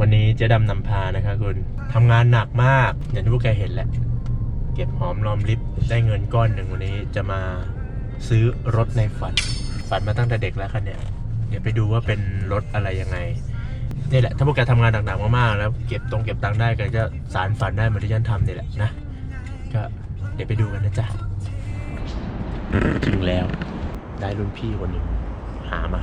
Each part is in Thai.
วันนี้เจ๊ดำนำพานะคะคุณทำงานหนักมากอย่างที่พวกแกเห็นแหละ เก็บหอมรอมริบได้เงินก้อนหนึ่งวันนี้จะมาซื้อรถในฝัน ฝันมาตั้งแต่เด็กแล้วคันเนี่ยเดี๋ยวไปดูว่าเป็นรถอะไรยังไงนี่แหละถ้าพวกแกทำงานหนักๆมากๆแล้วเก็บตรงเก็บตังค์ได้ก็จะสารฝันได้เหมือนที่ฉันทำนี่แหละนะก็เดี๋ยวไปดูกันนะจ๊ะถึงแล้วได้รุ่นพี่คนหนึ่งหามา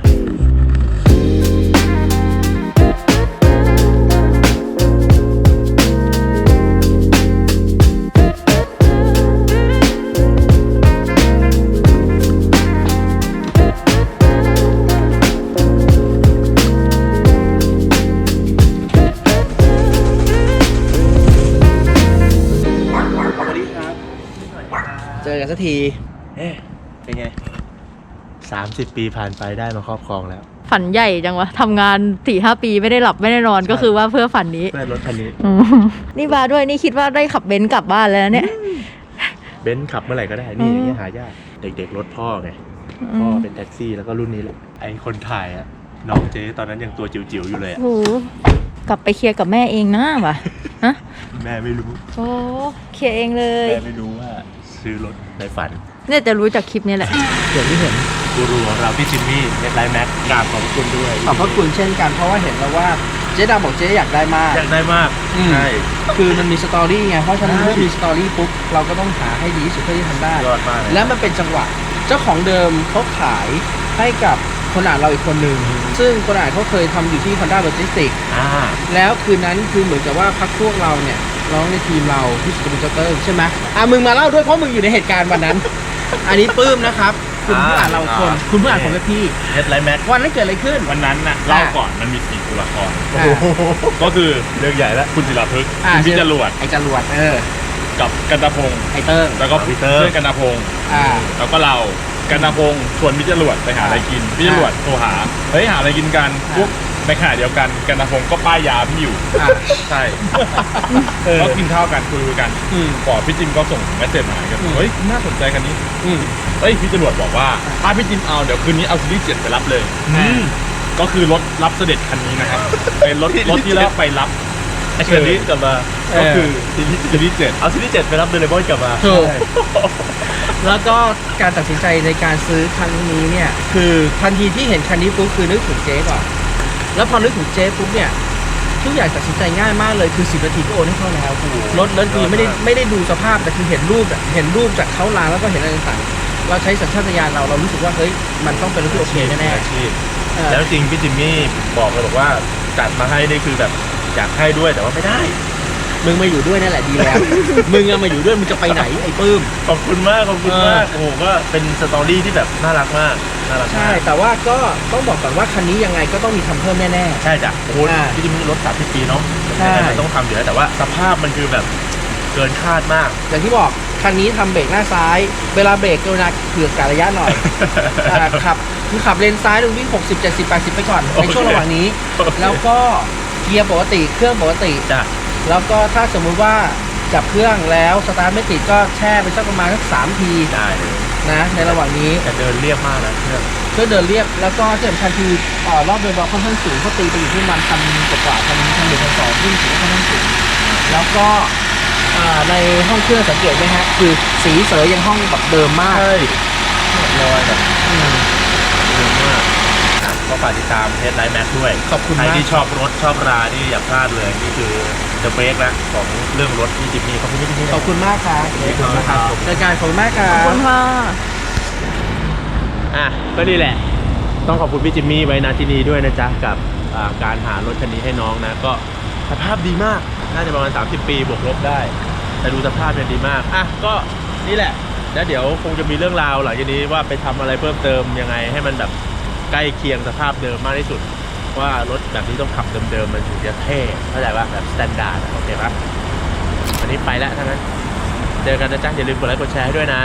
สักทีเอ๊ะเป็นไงสามสิบปีผ่านไปได้มาครอบครองแล้ว ฝันใหญ่จังวะทำงานสี่ห้าปีไม่ได้หลับไม่ได้นอนก็คือว่าเพื่อฝันนี้ เพื่อรถคันนี้ อืมนี่บาด้วยนี่คิดว่าได้ขับเบนซ์กลับบ้านแล้วนะเนี่ย เบนซ์ขับเมื่อไหร่ก็ได้ นี่อย่างเงี้ยหายาก เด็กๆ รถพ่อไง พ่อเป็นแท็กซี่แล้วก็รุ่นนี้แหละ ไอคนถ่ายอะน้องเจ๊ตอนนั้นยังตัวจิ๋วๆอยู่เลยอะโอ้โหกลับไปเคลียร์กับแม่เองนะวะฮะแม่ไม่รู้ โอ้เคลียร์เองเลย แม่ไม่รู้ว่า ซื้อรถในฝันเนี่ยจะรู้จากคลิปนี้แหละ อย่างที่เห็นกูรูของเราพี่จิมมี่เน็ตไลน์แม็กกราบขอบคุณด้วยขอบพระคุณเช่นกันเพราะว่าเห็นแล้วว่าเจ๊ดำบอกเจ๊อยากได้มาก อยากได้มากอืม ใช่ คือมันมีสตอรี่ไงเพราะฉะนั้นใช่เมื่อมีสตอรี่ปุ๊บเราก็ต้องหาให้ดีที่สุดเท่าที่ทำได้ ยอดมากเลยแล้วมันเป็นจังหวะ เจ้าของเดิมเขาขายให้กับ คนอ่านเราอีกคนหนึ่ง ซึ่งคนอ่านเขาเคยทำอยู่ที่ Honda Logistics อ่า แล้วคืนนั้นคือเหมือนกับว่าพักพวกเราเนี่ยร้องในทีมเราที่สตูดิโอเตอร์ใช่ไหมอะมึงมาเล่าด้วยเพราะมึงอยู่ในเหตุการณ์วันนั้น อันนี้ปื้มนะครับ คุณผู้อ่านเราอีกคนคุณผู้อ่านผมและพี่เน็ตไลน์แม็กวันนั้นเกิดอะไรขึ้น วันนั้นน่ะเล่าก่อนมันมีสี่ตัวละคร อ่า ก็คือเรื่องใหญ่แล้ว คุณศิลาพฤกษ์อ่า คุณพิจรวดไอ้จรวดเออ กับกันตาพงศ์ไอ้เติ้งแล้วก็พีเตอร์เพื่อนกันตาพงศ์อ่า แล้วก็เรา กันตาพงศ์ชวนพิจรวดไปหาอะไรกินพิจรวดโทรหาเฮ้ยหาอะไรกินกันอ่าพวกในขณะเดียวกันกันตาพงศ์ก็ป้ายยาพี่อยู่อ่าใช่เออ ก็กินข้าวกันคุยกันอืม ก่อนพี่จิมก็ส่งเมสเซจมากันอืม เฮ้ยน่าสนใจคันนี้อืม เฮ้ยพี่จรวดบอกว่าถ้าพี่จิมเอาเดี๋ยวคืนนี้เอาซีรีส์เจ็ดไปรับเลยอืม ก็คือรถรับเสด็จคันนี้นะครับเป็นรถรถที่แล้วไปรับไอเชอรี่กลับมา ก็คือซีรีส์ซีรีส์เจ็ดเอาซีรีส์เจ็ดไปรับเดลมอนกลับมา ถูก แล้วก็การตัดสินใจในการซื้อครั้งนี้เนี่ย คือทันทีที่เห็นคันนี้ปุ๊บคือนึกถึงเจ๊ก่อน แล้วพอนึกถึงเจ๊ปุ๊บเนี่ยทุกอย่างตัดสินใจง่ายมากเลยคือสิบนาทีก็โอนให้เขาแล้วรถรถคือไม่ได้ไม่ได้ดูสภาพแต่คือเห็นรูปอะเห็นรูปจากเขาลางแล้วก็เห็นอะไรต่างๆเราใช้สัญชาตญาณเราเรารู้สึกว่าเฮ้ยมันต้องเป็นรถที่โอเคแน่อาชีพๆเออแล้วจริงพี่จิมมี่บอกเลยบอกว่าจัดมาให้นี่คือแบบอยากให้ด้วยแต่ว่าไม่ได้ มึงมาอยู่ด้วยนั่นแหละดีแล้ว มึงอะมาอยู่ด้วยมึงจะไปไหนไอ้ปื้ม ขอบคุณมาก ขอบคุณมาก โอ้โหก็เป็นสตอรี่ที่แบบน่ารักมาก น่ารักใช่มากแต่ว่าก็ต้องบอกก่อนว่าคันนี้ยังไงก็ต้องมีทำเพิ่มแน่ ใช่จ้ะโอ้โหอ่าพี่จิมมี่รถสามสิบปีเนาะใช่ยังไงมันต้องทำอยู่แล้วแต่ว่าสภาพมันคือแบบเกินคาดมาก ๆ อย่างที่บอกคันนี้ทำเบรกหน้าซ้าย เวลาเบรกกรุณาเผื่อกะระยะหน่อย อ่าขับคือขับเลนซ้ายลงวิ่ง 60 70 80 ไปก่อน ในช่วงระหว่างนี้ โอเค แล้วก็เกียร์ปกติเครื่องปกติ จ้ะ แล้วก็ถ้าสมมุติว่าจับเครื่องแล้วสตาร์ทไม่ติดก็แช่ไปสักประมาณสักสามทีได้เลยนะในระหว่างนี้แต่เดินเรียบมากนะเครื่องเพื่อเดินเรียบแล้วก็ที่สำคัญคือเอ่อรอบเดินบอลค่อนข้างสูงเขาตีไปอยู่ที่ประมันพันกว่าๆพันพันหนึ่งพันสองซึ่งถือว่าค่อนข้างสูงแล้วก็อ่าในห้องเครื่องสังเกตไหมฮะคือสีเสยยังห้องแบบเดิมมาก ใช่รอยแบบ อืม เดิมมากอะก็ ฝากติดตามเทสไลท์แม็กด้วยขอบคุณใครมาก ที่ชอบรถชอบรานี่อย่าพลาดเลยนี่คือเดอะเบรกนะของเรื่องรถที่จิมมี่ขอบคุณพี่จิมมี่ขอบคุณมากครับขอบคุณนะครับ รายการขอบคุณมากครัขอบคุณบค่ะอะก็นี่แหละ ต้องขอบคุณพี่จิมมี่ไว้นาที่นี้ด้วยนะจ๊ะ กับอ่าการหารถคันนี้ให้น้องนะ ก็สภาพดีมาก น่าจะประมาณ 30 ปีบวกลบได้ แต่ดูสภาพเนี่ยดีมาก อะ ก็นี่แหละ แล้วเดี๋ยวคงจะมีเรื่องราวหลังจากนี้ว่าไปทำอะไรเพิ่มเติมยังไงให้มันแบบ ใกล้เคียงสภาพเดิมมากที่สุด ว่ารถแบบนี้ต้องขับเดิมๆมันถึงจะเท่เข้าใจป่ะแบบสแตนดาร์ดโอเคปะวันนี้ไปแล้วทั้งนั้น เจอกันนะจ๊ะอย่าลืมกดไลค์กดแชร์ให้ด้วยนะ